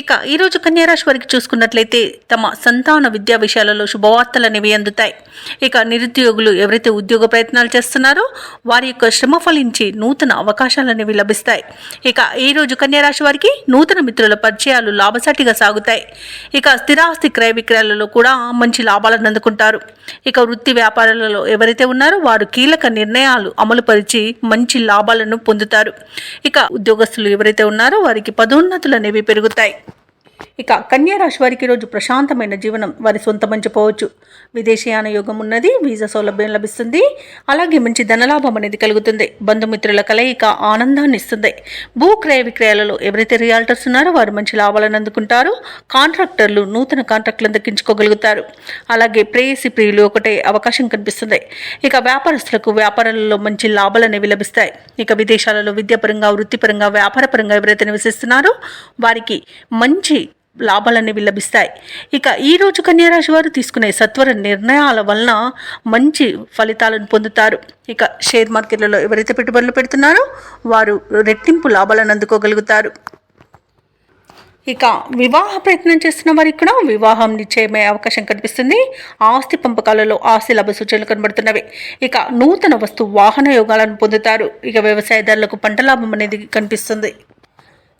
ఇక ఈరోజు కన్యారాశి వారికి చూసుకున్నట్లయితే తమ సంతాన విద్యా విషయాలలో శుభవార్తలు అనేవి అందుతాయి. ఇక నిరుద్యోగులు ఎవరైతే ఉద్యోగ ప్రయత్నాలు చేస్తున్నారో వారి యొక్క శ్రమ ఫలించి నూతన అవకాశాలు అనేవి లభిస్తాయి. ఇక ఈ రోజు కన్యారాశి వారికి నూతన మిత్రుల పరిచయాలు లాభసాటిగా సాగుతాయి. ఇక స్థిరాస్తి క్రయ విక్రయాలలో కూడా మంచి లాభాలను అందుకుంటారు. ఇక వృత్తి వ్యాపారాలలో ఎవరైతే ఉన్నారో వారు కీలక నిర్ణయాలు అమలుపరిచి మంచి లాభాలను పొందుతారు. ఇక ఉద్యోగస్తులు ఎవరైతే ఉన్నారో వారికి పదోన్నతులు అనేవి పెరుగుతాయి. like ఇక కన్యా రాశి వారికి ఈరోజు ప్రశాంతమైన జీవనం వారి సొంతమని చెప్పవచ్చు విదేశీయాన యోగం ఉన్నది వీసా సౌలభ్యం లభిస్తుంది. అలాగే మంచి ధనలాభం అనేది కలుగుతుంది. బంధుమిత్రుల కలయిక ఆనందాన్ని ఇస్తుంది. భూ క్రయ విక్రయాలలో ఎవరైతే రియాల్టర్స్ ఉన్నారో వారు మంచి లాభాలను అందుకుంటారు. కాంట్రాక్టర్లు నూతన కాంట్రాక్టులను దక్కించుకోగలుగుతారు అలాగే ప్రేయసి ప్రియులు ఒకటే అవకాశం కనిపిస్తుంది. ఇక వ్యాపారస్తులకు వ్యాపారాలలో మంచి లాభాలు అనేవి లభిస్తాయి. ఇక విదేశాలలో విద్యాపరంగా వృత్తిపరంగా వ్యాపారపరంగా ఎవరైతే నివసిస్తున్నారో వారికి మంచి లాభాలన్నీ లభిస్తాయి ఇక ఈ రోజు కన్యారాశి వారు తీసుకునే సత్వర నిర్ణయాల వలన మంచి ఫలితాలను పొందుతారు. ఇక షేర్ మార్కెట్లలో ఎవరైతే పెట్టుబడులు పెడుతున్నారో వారు రెట్టింపు లాభాలను అందుకోగలుగుతారు. ఇక వివాహ ప్రయత్నం చేస్తున్న వారికి కూడా వివాహం నిశ్చయమయ్యే అవకాశం కనిపిస్తుంది ఆస్తి పంపకాలలో ఆస్తి లాభ సూచనలు కనబడుతున్నవి. ఇక నూతన వస్తు వాహన యోగాలను పొందుతారు. ఇక వ్యవసాయదారులకు పంట లాభం అనేది కనిపిస్తుంది.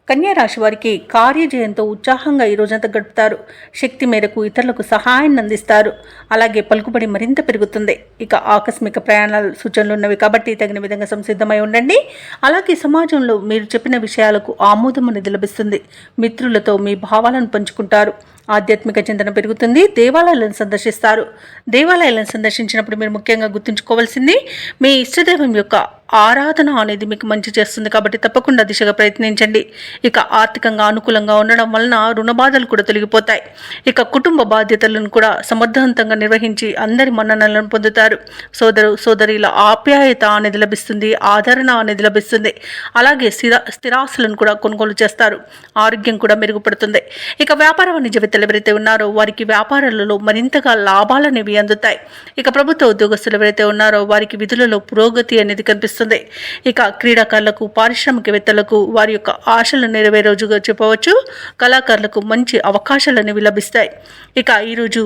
కన్యా రాశి వారికి కార్యజయంతో ఉత్సాహంగా ఈ రోజంతా గడుపుతారు. శక్తి మేరకు ఇతరులకు సహాయాన్ని అందిస్తారు. అలాగే పలుకుబడి మరింత పెరుగుతుంది. ఇక ఆకస్మిక ప్రయాణాల సూచనలు ఉన్నవి కాబట్టి తగిన విధంగా సంసిద్ధమై ఉండండి. అలాగే సమాజంలో మీరు చెప్పిన విషయాలకు ఆమోదం అనేది లభిస్తుంది. మిత్రులతో మీ భావాలను పంచుకుంటారు. ఆధ్యాత్మిక చింతన పెరుగుతుంది. దేవాలయాలను సందర్శిస్తారు. దేవాలయాలను సందర్శించినప్పుడు మీరు ముఖ్యంగా గుర్తుంచుకోవాల్సింది మీ ఇష్టదైవం యొక్క ఆరాధన అనేది మీకు మంచి చేస్తుంది కాబట్టి తప్పకుండా దిశగా ప్రయత్నించండి. ఇక ఆర్థికంగా అనుకూలంగా ఉండడం వలన రుణ బాధలు కూడా తొలగిపోతాయి. ఇక కుటుంబ బాధ్యతలను కూడా సమర్థవంతంగా నిర్వహించి అందరి మన్ననలను పొందుతారు. సోదరు సోదరిల ఆప్యాయత అనేది లభిస్తుంది ఆదరణ అనేది లభిస్తుంది. అలాగే స్థిర స్థిరాస్తులను కూడా కొనుగోలు చేస్తారు. ఆరోగ్యం కూడా మెరుగుపడుతుంది. ఇక వ్యాపార వాణిజ్య ఎవరైతే ఉన్నారో వారికి వ్యాపారాలలో మరింతగా లాభాలు అనేవి అందుతాయి. ఇక ప్రభుత్వ ఉద్యోగస్తులు ఎవరైతే ఉన్నారో వారికి విధులలో పురోగతి అనేది కనిపిస్తుంది. ఇక క్రీడాకారులకు పారిశ్రామికవేత్తలకు వారి యొక్క ఆశలు నెరవే రోజుగా చెప్పవచ్చు. కళాకారులకు మంచి అవకాశాలు అనేవి లభిస్తాయి. ఇక ఈరోజు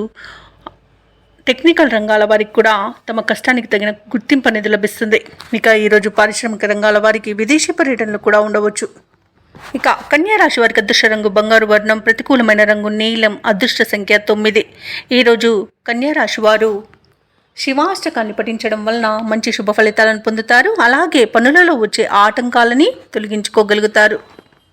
టెక్నికల్ రంగాల వారికి కూడా తమ కష్టానికి తగిన గుర్తింపు అనేది లభిస్తుంది. ఇక ఈరోజు పారిశ్రామిక రంగాల వారికి విదేశీ పర్యటనలు కూడా ఉండవచ్చు. ఇక కన్యా రాశి వారికి అదృష్ట రంగు బంగారు వర్ణం ప్రతికూలమైన రంగు నీలం అదృష్ట సంఖ్య తొమ్మిది. ఈరోజు కన్యా రాశి వారు శివాష్టకాన్ని పఠించడం వలన మంచి శుభ ఫలితాలను పొందుతారు. అలాగే పనులలో వచ్చే ఆటంకాలని తొలగించుకోగలుగుతారు.